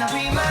I'll be my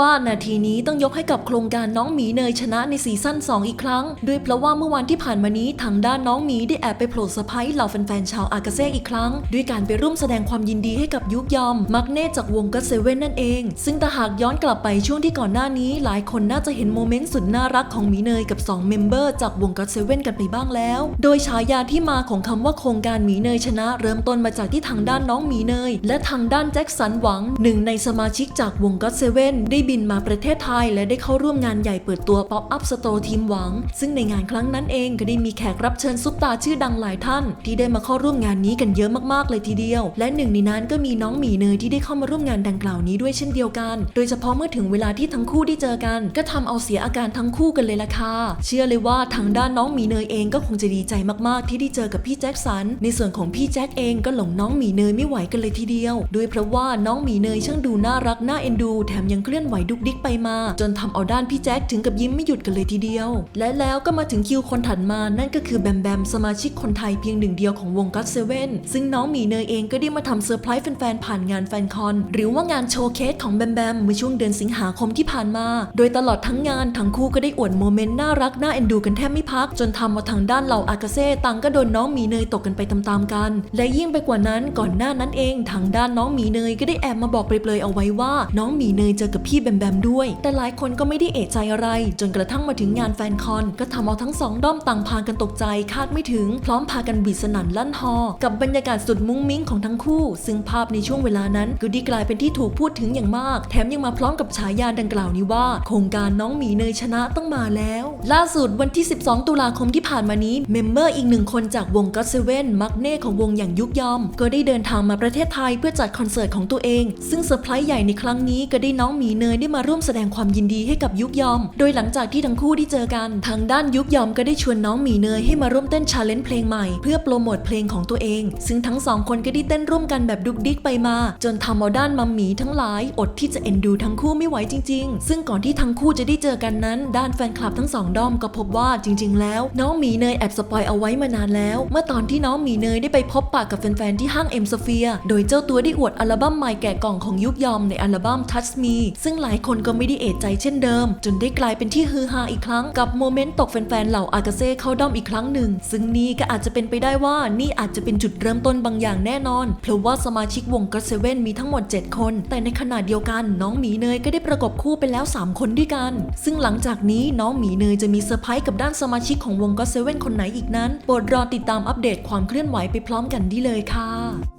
ว่านาทีนี้ต้องยกให้กับโครงการน้องหมีเนยชนะในซีซั่น2 อีกครั้ง ด้วยเพราะว่าเมื่อวันที่ผ่านมานี้ทางด้านน้องหมีได้แอบไปโผล่เซอร์ไพรส์เหล่าแฟนๆชาวอากาเซ่อีกครั้ง ด้วยการไปร่วมแสดงความยินดีให้กับยุกยอม มักเน่จากวงก็เซเว่นนั่นเอง ซึ่งถ้าหากย้อนกลับไปช่วงที่ก่อนหน้านี้ หลายคนน่าจะเห็นโมเมนต์สุดน่ารักของหมีเนยกับ2เมมเบอร์จากวงก็เซเว่นกันไปบ้างแล้ว โดยฉายาที่มาของคำว่าโครงการหมีเนยชนะ เริ่มต้นมาจากที่ทางด้านน้องหมีเนย และทางด้านแจ็คสันหวังหนึ่งในสมาชิกจากวงก็เซเว่นได้บินมาประเทศไทยและได้เข้าร่วมงานใหญ่เปิดตัว Pop Up Store ทีมหวัง ซึ่งในงานครั้งนั้นเองก็ได้มีแขกรับเชิญซุปตาชื่อดังหลายท่าน ที่ได้มาเข้าร่วมงานนี้กันเยอะมากๆเลยทีเดียว และหนึ่งในนั้นก็มีน้องหมีเนยที่ได้เข้ามาร่วมงานดังกล่าวนี้ด้วยเช่นเดียวกัน โดยเฉพาะเมื่อถึงเวลาที่ทั้งคู่ได้เจอกัน ก็ทำเอาเสียอาการทั้งคู่กันเลยล่ะค่ะเชื่อเลยว่าทางด้านน้องหมีเนยเองก็คงจะดีใจมากๆ ที่ได้เจอกับพี่แจ็คสัน ในส่วนของพี่แจ็คเองก็หลงน้องหมีเนยไม่ไหวกันเลยทีเดียว ด้วยเพราะว่าน้องหมีเนยช่างดูน่ารักน่าเอ็นดู แถมยังเคลื่อนไหวดุกดิกไปมา จนทำเอาด้านพี่แจ็คถึงกับยิ้มไม่หยุดกันเลยทีเดียว และแล้วก็มาถึงคิวคนถัดมา นั่นก็คือแบมแบมสมาชิกคนไทยเพียงหนึ่งเดียวของวงก็ t เซเว่นซึ่งน้องหมีเนยเองก็ได้มาทำเซอร์ไพรส์แฟนๆผ่านงานแฟนคอน หรือว่างานโชว์เคสของแบมแบมเมื่อช่วงเดือนสิงหาคมที่ผ่านมา โดยตลอดทั้งงานทั้งคู่ก็ได้อวดโมเมนต์น่ารักน่าเอ็นดูกันแทบไม่พัก จนทำเอาทางด้านเหล่าอากาเซ่ต่างก็โดนน้องหมีเนยตกกันไปตามๆกัน และยิ่งไปกว่านั้นก่อนหน้านั้นเองทางด้านน้องหมีเนยก็ได้แอบมาบอกเปรยๆเอาไว้ว่า น้องหมีเนยเจอกับพี่แบมแบมด้วย แต่หลายคนก็ไม่ได้เอะใจอะไร จนกระทั่งมาถึงงานแฟนคอน ก็ทำเอาทั้งสองด้อมต่างพากันตกใจคาดไม่ถึง พร้อมพากันบีดสนั่นลั่นฮอ กับบรรยากาศสุดมุ้งมิ้งของทั้งคู่ ซึ่งภาพในช่วงเวลานั้นก็ได้กลายเป็นที่ถูกพูดถึงอย่างมาก แถมยังมาพร้อมกับฉายาดังกล่าวนี้ว่า โครงการน้องหมีเนยชนะต้องมาแล้ว ล่าสุดวันที่ 12 ตุลาคมที่ผ่านมานี้เมมเบอร์อีกหนึ่งคนจากวงก็เซเว่นมักเน่ของวงอย่างยุกยอม ก็ได้เดินทางมาประเทศไทยเพื่อจัดคอนเสิร์ตของตัวเอง ซึ่งเซอร์ไพรส์ใหญ่ในครั้งนี้ก็ได้น้องหมีเนยได้มาร่วมแสดงความยินดีให้กับยุกยอม โดยหลังจากที่ทั้งคู่ได้เจอกัน ทางด้านยุกยอมก็ได้ชวนน้องหมีเนยให้มาร่วมเต้นชาเลนจ์เพลงใหม่ เพื่อโปรโมทเพลงของตัวเอง ซึ่งทั้งสองคนก็ได้เต้นร่วมกันแบบดุกดิกไปมา จนทำเอาด้านมัมหมีทั้งหลายอดที่จะเอ็นดูทั้งคู่ไม่ไหวจริง ๆ ซึ่งก่อนที่ทั้งคู่จะได้เจอกันนั้น ด้านแฟนคลับทั้งสองด้อมก็พบว่าจริง ๆ แล้ว น้องหมีเนยแอบสปอยเอาไว้มานานแล้ว เมื่อตอนที่น้องหมีเนยได้ไปพบปะกับแฟนๆที่ห้างเอ็มสเฟียโดยเจ้าตัวได้อวดอัลบั้มใหม่แกะกล่องของยุกยอมในอัลบั้ม Touch Me ซึ่งหลายคนก็ไม่ได้เอะใจเช่นเดิม จนได้กลายเป็นที่ฮือฮาอีกครั้งกับโมเมนต์ตกแฟนๆเหล่าอากาเซ่เข้าด้อมอีกครั้งหนึ่ง ซึ่งนี่ก็อาจจะเป็นไปได้ว่านี่อาจจะเป็นจุดเริ่มต้นบางอย่างแน่นอน เพราะว่าสมาชิกวงก็เซเว่นมีทั้งหมด 7 คน แต่ในขณะเดียวกันน้องหมีเนยก็ได้ประกบคู่ไปแล้ว 3 คนด้วยกัน ซึ่งหลังจากนี้น้องหมีเนยจะมีเซอร์ไพรส์กับด้านสมาชิกของวงก็เซเว่นคนไหนอีกนั้นโปรดรอติดตามอัปเดตความเคลื่อนไหวไปพร้อมกันได้เลยค่ะ